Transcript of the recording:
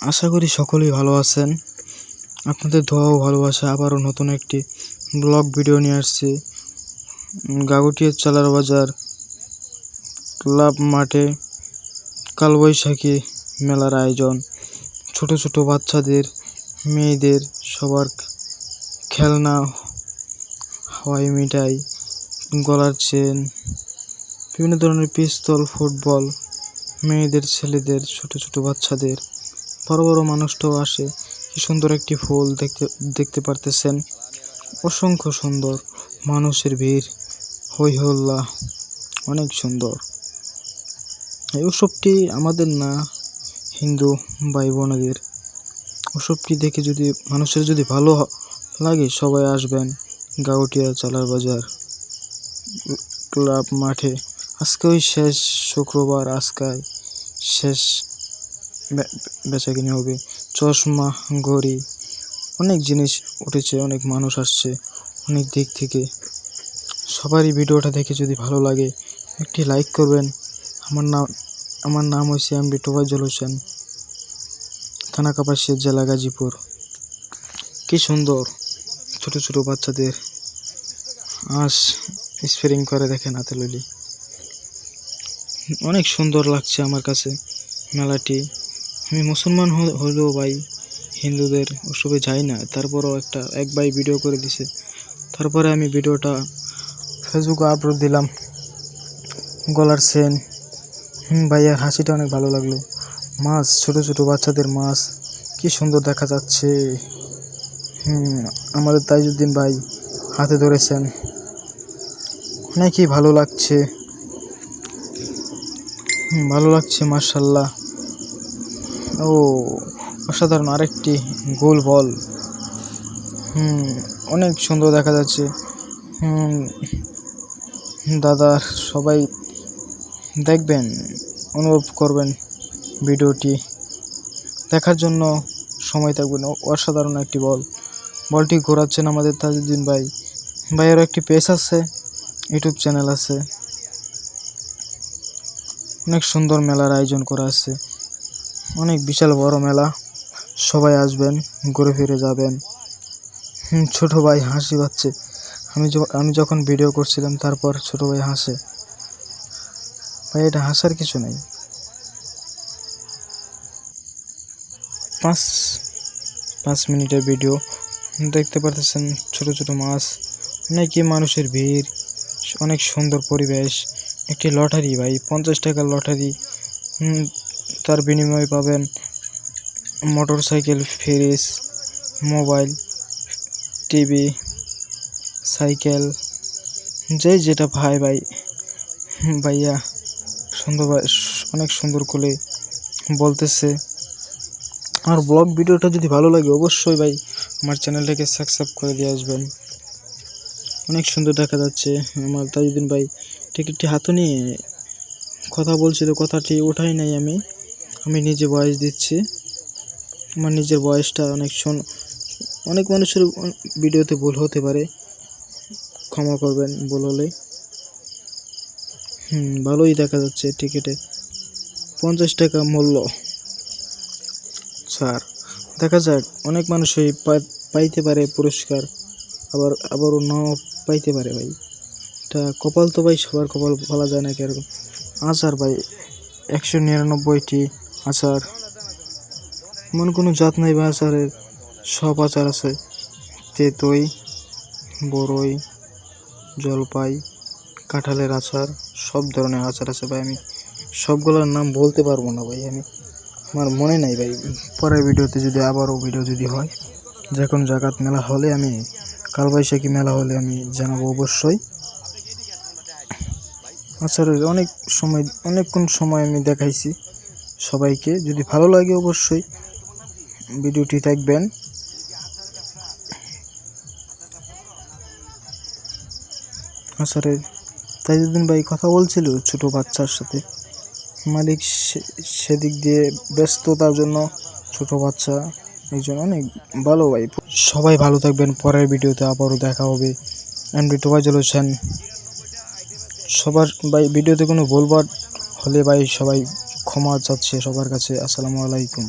আশা করি সকলেই ভালো আছেন। আপনাদের দোয়া ও ভালোবাসা আবারও নতুন একটি ব্লগ ভিডিও নিয়ে আসছি। গাগুটিয়া চালার বাজার, ক্লাব মাঠে কালবৈশাখী মেলার আয়োজন। ছোট ছোট বাচ্চাদের, মেয়েদের সবার খেলনা, হাওয়াই মিঠাই, গলার চেন, বিভিন্ন ধরনের পিস্তল, ফুটবল, মেয়েদের, ছেলেদের, ছোট ছোট বাচ্চাদের বড় বড় মানুষটাও আসে। কি সুন্দর একটি ফুল দেখতে দেখতে পারতেছেন। অসংখ্য সুন্দর মানুষের ভিড়। হই হল্লা, অনেক সুন্দর। এই উৎসবটি আমাদের না, হিন্দু ভাই বোনদের উৎসবটি দেখে যদি মানুষের যদি ভালো লাগে, সবাই আসবেন গাউটিয়া চালার বাজার ক্লাব মাঠে। আজকে ওই শেষ শুক্রবার আজকায় শেষ বেচাকিনি হবে। চশমা, ঘড়ি, অনেক জিনিস উঠেছে, অনেক মানুষ আসছে, অনেক দিক থেকে। সবারই ভিডিওটা দেখে যদি ভালো লাগে, একটি লাইক করবেন। আমার নাম আমার নাম হয়েছে এম বি টোফাজ্জল হোসেন, থানা জেলা গাজীপুর। কি সুন্দর, ছোট ছোট বাচ্চাদের আঁশ স্প্রিং করে দেখেন হাতে লইলি অনেক সুন্দর লাগছে আমার কাছে মেলাটি। আমি মুসলমান হলেও ভাই, হিন্দুদের উৎসবে যাই না। তারপরও একটা, এক ভাই ভিডিও করে দিছে। তারপরে আমি ভিডিওটা ফেসবুকে আপলোড দিলাম। গলার সেন হুম ভাইয়ার হাসিটা অনেক ভালো লাগল। মাছ, ছোট ছোট বাচ্চাদের মাছ। কি সুন্দর দেখা যাচ্ছে। হুম, আমাদের তাইজুদ্দিন ভাই হাতে ধরেছেন। অনেকই ভালো লাগছে। ভালো লাগছে মার্শাল্লাহ ও, অসাধারণ আরেকটি গোল বল। হুম, অনেক সুন্দর দেখা যাচ্ছে। হুম দাদার সবাই দেখবেন, অনুভব করবেন ভিডিওটি। দেখার জন্য সময় থাকবেন। অসাধারণ একটি বল। বলটি ঘোরাচ্ছেন আমাদের তাজউদ্দিন ভাই। ভাইয়েরও একটি পেজ আছে, ইউটিউব চ্যানেল আছে। অনেক সুন্দর মেলার আয়োজন করা আছে। অনেক বিশাল বড় মেলা। সবাই আসবেন, ঘুরে ফিরে যাবেন। ছোট ভাই হাসি পাচ্ছে। আমি আমি যখন ভিডিও করছিলাম, তারপর ছোট ভাই হাসে। ভাই, এটা হাসার কিছু নেই। পাঁচ পাঁচ মিনিটের ভিডিও দেখতে পারতেছেন ছোট ছোট মাছ। অনেকই মানুষের ভিড়। অনেক সুন্দর পরিবেশ। একটি লটারি ভাই, পঞ্চাশ টাকার লটারি। তার বিনিময়ে পাবেন motor cycle fridge, mobile, TV, cycle, যে যেটা ভাই ভাই, ভাইয়া সুন্দর অনেক সুন্দর করে বলতেছে। আর ব্লগ ভিডিওটা যদি ভালো লাগে, অবশ্যই ভাই আমার চ্যানেলটাকে সাবস্ক্রাইব করে দিয়ে আসবেন। অনেক সুন্দর দেখা যাচ্ছে আমার তাজুদ্দিন ভাই। টিকিটটি হাতে নিয়ে কথা বলছিল, কথাটি ওঠাই নাই আমি। আমি নিজে ভয়েস দিচ্ছি। আমার নিজের ভয়েসটা অনেক শোন, অনেক মানুষের ভিডিওতে ভুল হতে পারে। ক্ষমা করবেন ভুল হলে। হুম, ভালোই দেখা যাচ্ছে টিকিটে পঞ্চাশ টাকা মূল্য। স্যার দেখা যাক, অনেক মানুষই পাই- পাইতে পারে পুরস্কার। আবার, আবারও নাও পাইতে পারে ভাই। এটা কপাল তো ভাই, সবার কপাল বলা যায় না কীরকম। আচার ভাই, একশো নিরানব্বইটি আচার। এমন কোনো জাত নাই বা আচারের। সব আচার আছে। তেতই বড়ই জলপাই, কাঁঠালের আচার, সব ধরনের আচার আছে ভাই আমি। সবগুলোর নাম বলতে পারব না ভাই আমি। আমার মনে নাই ভাই। পরের ভিডিওতে যদি আবারও ভিডিও যদি হয় যে কোনো জায়গাত মেলা হলে আমি, কালবৈশাখী মেলা হলে আমি জানাব অবশ্যই। আচারের অনেক সময়, অনেকক্ষণ সময় আমি দেখাইছি। সবাইকে যদি ভালো লাগে অবশ্যই ভিডিওটি দেখবেন। আচারের তাইজুদ্দিন ভাই কথা বলছিল ছোট বাচ্চার সাথে। মালিক সেদিক দিয়ে ব্যস্ততার জন্য ছোট বাচ্চা একজন অনেক ভালো ভাই। সবাই ভালো থাকবেন, পরের ভিডিওতে আবারও দেখা হবে। এমডি টোবাইজল হোসেন সবার ভাই, ভিডিওতে কোনো ভুলবার হলে ভাই সবাই ক্ষমা চাচ্ছে সবার কাছে। আসসালামু আলাইকুম।